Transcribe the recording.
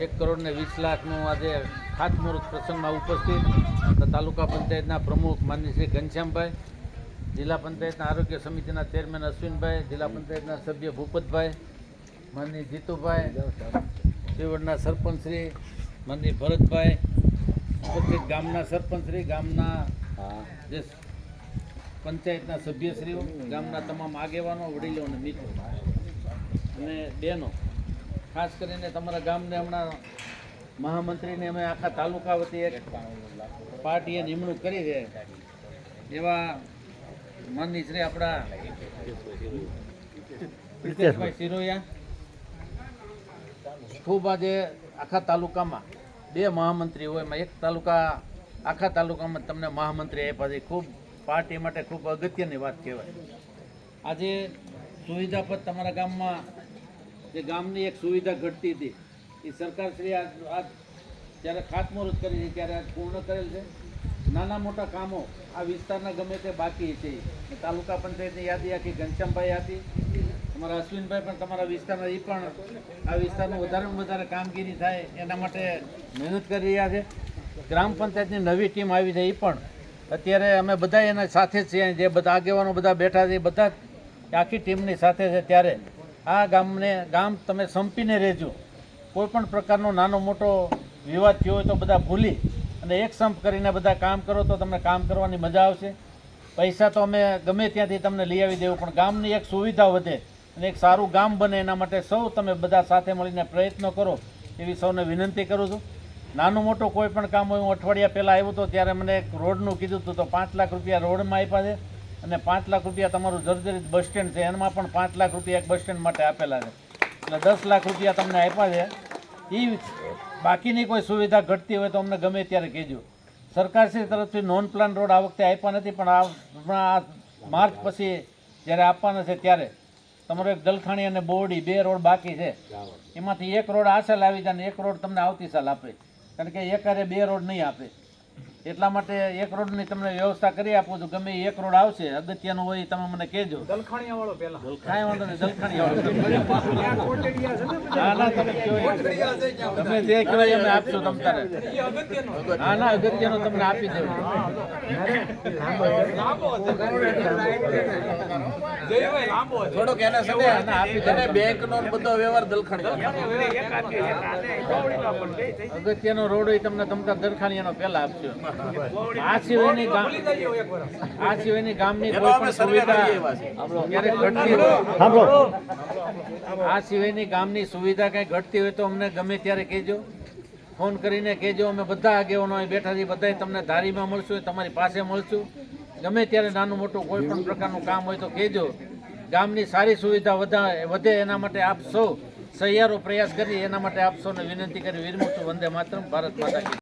એક કરોડ ને વીસ લાખનું આજે ખાતમુહૂર્ત પ્રસંગમાં ઉપસ્થિત તાલુકા પંચાયતના પ્રમુખ માનની શ્રી ઘનશ્યામભાઈ, જિલ્લા પંચાયતના આરોગ્ય સમિતિના ચેરમેન અશ્વિનભાઈ, જિલ્લા પંચાયતના સભ્ય ભૂપતભાઈ, માનની જીતુભાઈ, શિવડના સરપંચશ્રી માનની ભરતભાઈ, ઉપસ્થિત ગામના સરપંચશ્રી ગામના જે પંચાયતના સભ્યશ્રીઓ, ગામના તમામ આગેવાનો, વડીલો અને મિત્રો. અને બહેનો ખાસ કરીને તમારા ગામને હમણાં મહામંત્રીને અમે આખા તાલુકા વતી એક પાર્ટીએ નિમણૂક કરી છે. એવા માનની શ્રી આપણા પ્રિતેશભાઈ સિરોયા ખૂબ આજે આખા તાલુકામાં બે મહામંત્રી હોય, એમાં એક તાલુકા, આખા તાલુકામાં તમને મહામંત્રી આપ્યા છે. ખૂબ પાર્ટી માટે ખૂબ અગત્યની વાત કહેવાય. આજે સુવિધા પર તમારા ગામમાં જે ગામની એક સુવિધા ઘટતી હતી. એ સરકારશ્રી આજ આ જ્યારે ખાતમુહૂર્ત કરી છે, ત્યારે આજ પૂર્ણ કરેલ છે. નાના મોટા કામો આ વિસ્તારના ગમે તે બાકી છે. તાલુકા પંચાયતની યાદી આખી ઘનશ્યામભાઈ હતી અમારા અશ્વિનભાઈ પણ તમારા વિસ્તારના એ પણ આ વિસ્તારનું વધારેમાં વધારે કામગીરી થાય એના માટે મહેનત કરી રહ્યા છે. ગ્રામ પંચાયતની નવી ટીમ આવી છે એ પણ. અત્યારે અમે બધા એના સાથે જ છીએ, જે બધા આગેવાનો બધા બેઠા છે બધા આખી ટીમની સાથે છે ત્યારે. આ ગામને, ગામ તમે સંપીને રહેજો. કોઈ પણ પ્રકારનો નાનો મોટો વિવાદ થયો હોય તો બધા ભૂલી અને એક સંપ કરીને બધા કામ કરો તો તમને કામ કરવાની મજા આવશે. પૈસા તો અમે ગમે ત્યાંથી તમને લઈ આવી દેવું, પણ ગામની એક સુવિધા વધે અને એક સારું ગામ બને એના માટે સૌ તમે બધા સાથે મળીને પ્રયત્નો કરો એવી સૌને વિનંતી કરું છું. નાનું મોટું કોઈ પણ કામ હોય, હું અઠવાડિયા પહેલાં આવ્યો હતો ત્યારે મને એક રોડનું કીધું હતું તો પાંચ લાખ રૂપિયા રોડમાં આપ્યા છે. અને પાંચ લાખ રૂપિયા તમારું જર્જરિત બસ સ્ટેન્ડ છે એમાં પણ પાંચ લાખ રૂપિયા એક બસ સ્ટેન્ડ માટે આપેલા છે. એટલે દસ લાખ રૂપિયા તમને આપ્યા છે. એ બાકીની કોઈ સુવિધા ઘટતી હોય તો અમને ગમે ત્યારે કહેજો. સરકારશ્રી તરફથી નોન પ્લાન રોડ આ વખતે આપ્યા નથી પણ આ હમણાં માર્ચ પછી જ્યારે આપવાના છે ત્યારે. તમારો એક દલખાણી અને બોરડી બે રોડ બાકી છે. એમાંથી એક રોડ આ સાલ આવી જાય અને એક રોડ તમને આવતી સાલ આપે. કારણ કે એકારે બે રોડ નહીં આપે. એટલા માટે એક રોડની તમને વ્યવસ્થા કરી આપું છું. ગમે એ એક રોડ આવશે અગત્યનો હોય એ તમે મને કહેજો. કાંઈ વાંધો નહીં દલખાણી ના ના તમે કયો એ. જે કહો અમે આપશું તમ તારે. હા ના અગત્યનો તમને આપી દેવું થોડોક એને સાથે દે બેંક નો બધો વ્યવહાર દલખાણી અગત્યનો રોડ હોય તમને તમતા દલખાણીયાનો પહેલા આપજો. આ સિવાયની આ સિવાયની ગામની કોઈ પણ સુવિધા ક્યારેક ઘટતી હોય આ સિવાયની ગામની સુવિધા કંઈ ઘટતી હોય તો અમને ગમે ત્યારે કહેજો. ફોન કરીને કહેજો અમે બધા આગેવાનો અહીં બેઠા છીએ બધા તમને ધારીમાં મળશું તમારી પાસે મળશું. ગમે ત્યારે નાનું મોટું કોઈ પણ પ્રકારનું કામ હોય તો કહેજો. ગામની સારી સુવિધા વધા વધે એના માટે આપ સૌ સહિયારો પ્રયાસ કરી એના માટે આપ સૌને વિનંતી કરી વિરમું વંદે માતરમ ભારત માતા કી